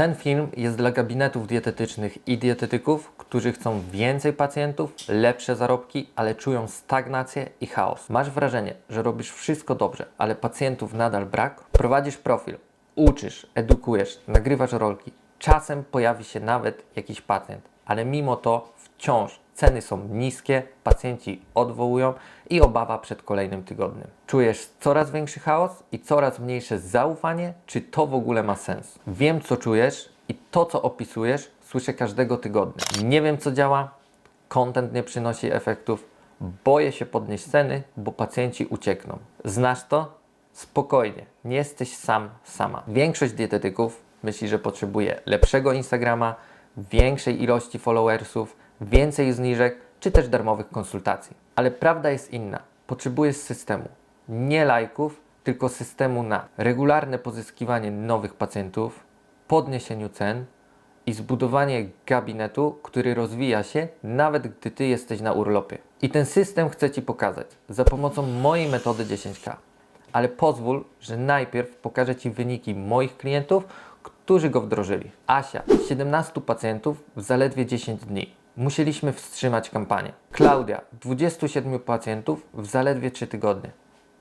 Ten film jest dla gabinetów dietetycznych i dietetyków, którzy chcą więcej pacjentów, lepsze zarobki, ale czują stagnację i chaos. Masz wrażenie, że robisz wszystko dobrze, ale pacjentów nadal brak? Prowadzisz profil, uczysz, edukujesz, nagrywasz rolki. Czasem pojawi się nawet jakiś pacjent, ale mimo to wciąż ceny są niskie, pacjenci odwołują i obawa przed kolejnym tygodniem. Czujesz coraz większy chaos i coraz mniejsze zaufanie, czy to w ogóle ma sens. Wiem, co czujesz i to, co opisujesz, słyszę każdego tygodnia. Nie wiem, co działa, content nie przynosi efektów, boję się podnieść ceny, bo pacjenci uciekną. Znasz to? Spokojnie, nie jesteś sam, sama. Większość dietetyków myśli, że potrzebuje lepszego Instagrama, większej ilości followersów, więcej zniżek czy też darmowych konsultacji. Ale prawda jest inna. Potrzebujesz systemu. Nie lajków, tylko systemu na regularne pozyskiwanie nowych pacjentów, podniesieniu cen i zbudowanie gabinetu, który rozwija się nawet gdy Ty jesteś na urlopie. I ten system chcę Ci pokazać za pomocą mojej metody 10K. Ale pozwól, że najpierw pokażę Ci wyniki moich klientów, którzy go wdrożyli. Asia, 17 pacjentów w zaledwie 10 dni. Musieliśmy wstrzymać kampanię. Klaudia, 27 pacjentów w zaledwie 3 tygodnie.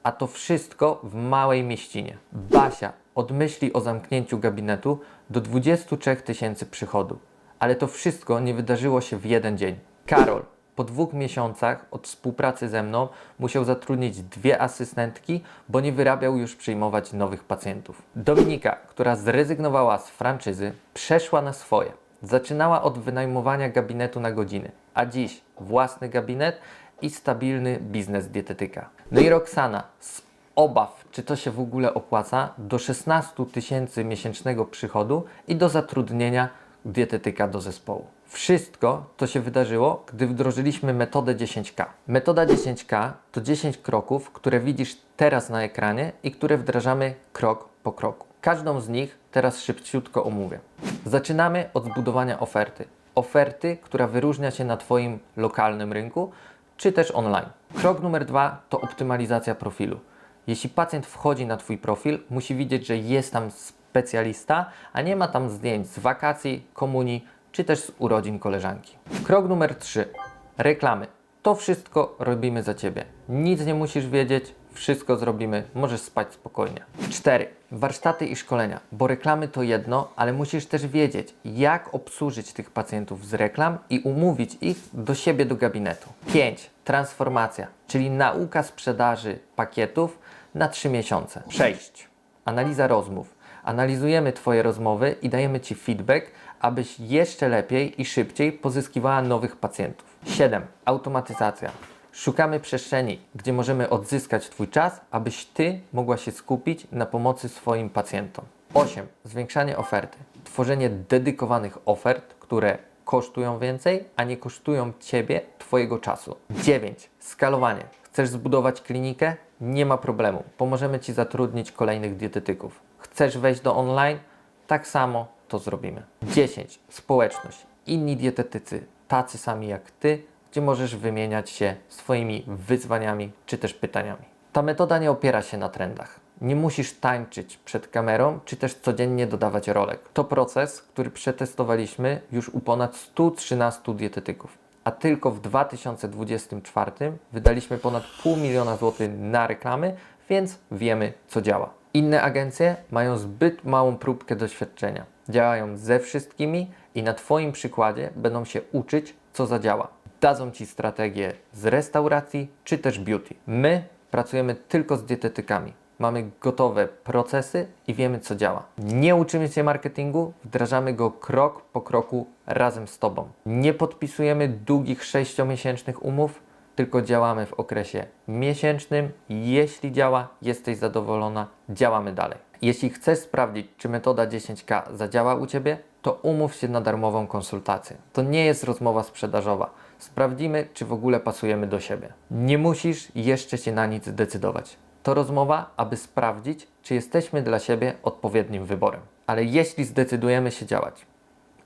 A to wszystko w małej mieścinie. Basia, od myśli o zamknięciu gabinetu do 23 tysięcy przychodu. Ale to wszystko nie wydarzyło się w jeden dzień. Karol, po dwóch miesiącach od współpracy ze mną musiał zatrudnić dwie asystentki, bo nie wyrabiał już przyjmować nowych pacjentów. Dominika, która zrezygnowała z franczyzy, przeszła na swoje. Zaczynała od wynajmowania gabinetu na godziny, a dziś własny gabinet i stabilny biznes dietetyka. No i Roxana z obaw, czy to się w ogóle opłaca, do 16 tysięcy miesięcznego przychodu i do zatrudnienia dietetyka do zespołu. Wszystko to się wydarzyło, gdy wdrożyliśmy metodę 10K. Metoda 10K to 10 kroków, które widzisz teraz na ekranie i które wdrażamy krok po kroku. Każdą z nich teraz szybciutko omówię. Zaczynamy od zbudowania oferty. Oferty, która wyróżnia się na Twoim lokalnym rynku, czy też online. Krok numer dwa to optymalizacja profilu. Jeśli pacjent wchodzi na Twój profil, musi widzieć, że jest tam specjalista, a nie ma tam zdjęć z wakacji, komunii czy też z urodzin koleżanki. Krok numer 3. Reklamy. To wszystko robimy za Ciebie. Nic nie musisz wiedzieć, wszystko zrobimy, możesz spać spokojnie. 4. Warsztaty i szkolenia, bo reklamy to jedno, ale musisz też wiedzieć, jak obsłużyć tych pacjentów z reklam i umówić ich do siebie do gabinetu. 5. Transformacja, czyli nauka sprzedaży pakietów na 3 miesiące. 6. Analiza rozmów. Analizujemy Twoje rozmowy i dajemy Ci feedback, abyś jeszcze lepiej i szybciej pozyskiwała nowych pacjentów. 7. Automatyzacja. Szukamy przestrzeni, gdzie możemy odzyskać Twój czas, abyś Ty mogła się skupić na pomocy swoim pacjentom. 8. Zwiększanie oferty. Tworzenie dedykowanych ofert, które kosztują więcej, a nie kosztują Ciebie Twojego czasu. 9. Skalowanie. Chcesz zbudować klinikę? Nie ma problemu. Pomożemy Ci zatrudnić kolejnych dietetyków. Chcesz wejść do online? Tak samo to zrobimy. 10. Społeczność. Inni dietetycy, tacy sami jak Ty, gdzie możesz wymieniać się swoimi wyzwaniami czy też pytaniami. Ta metoda nie opiera się na trendach. Nie musisz tańczyć przed kamerą, czy też codziennie dodawać rolek. To proces, który przetestowaliśmy już u ponad 113 dietetyków. A tylko w 2024 wydaliśmy ponad pół miliona złotych na reklamy, więc wiemy, co działa. Inne agencje mają zbyt małą próbkę doświadczenia. Działają ze wszystkimi i na Twoim przykładzie będą się uczyć, co zadziała. Dadzą Ci strategię z restauracji czy też beauty. My pracujemy tylko z dietetykami. Mamy gotowe procesy i wiemy, co działa. Nie uczymy się marketingu, wdrażamy go krok po kroku razem z Tobą. Nie podpisujemy długich sześciomiesięcznych umów, tylko działamy w okresie miesięcznym. Jeśli działa, jesteś zadowolona, działamy dalej. Jeśli chcesz sprawdzić, czy metoda 10K zadziała u Ciebie, to umów się na darmową konsultację. To nie jest rozmowa sprzedażowa. Sprawdzimy, czy w ogóle pasujemy do siebie. Nie musisz jeszcze się na nic decydować. To rozmowa, aby sprawdzić, czy jesteśmy dla siebie odpowiednim wyborem. Ale jeśli zdecydujemy się działać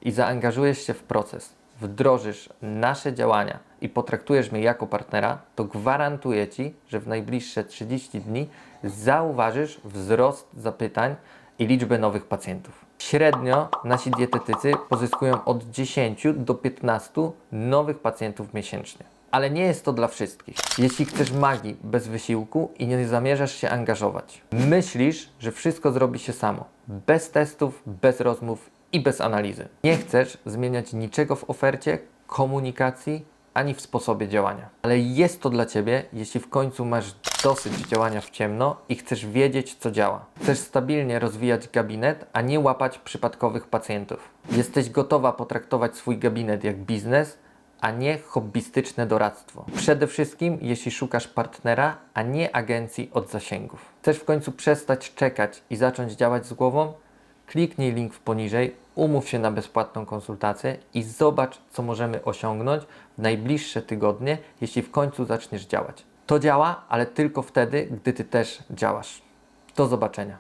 i zaangażujesz się w proces, wdrożysz nasze działania i potraktujesz mnie jako partnera, to gwarantuję Ci, że w najbliższe 30 dni zauważysz wzrost zapytań i liczbę nowych pacjentów. Średnio nasi dietetycy pozyskują od 10 do 15 nowych pacjentów miesięcznie. Ale nie jest to dla wszystkich. Jeśli chcesz magii bez wysiłku i nie zamierzasz się angażować, myślisz, że wszystko zrobi się samo, bez testów, bez rozmów i bez analizy. Nie chcesz zmieniać niczego w ofercie, komunikacji ani w sposobie działania. Ale jest to dla Ciebie, jeśli w końcu masz dosyć działania w ciemno i chcesz wiedzieć, co działa. Chcesz stabilnie rozwijać gabinet, a nie łapać przypadkowych pacjentów. Jesteś gotowa potraktować swój gabinet jak biznes, a nie hobbystyczne doradztwo. Przede wszystkim, jeśli szukasz partnera, a nie agencji od zasięgów. Chcesz w końcu przestać czekać i zacząć działać z głową? Kliknij link w poniżej, umów się na bezpłatną konsultację i zobacz, co możemy osiągnąć w najbliższe tygodnie, jeśli w końcu zaczniesz działać. To działa, ale tylko wtedy, gdy Ty też działasz. Do zobaczenia.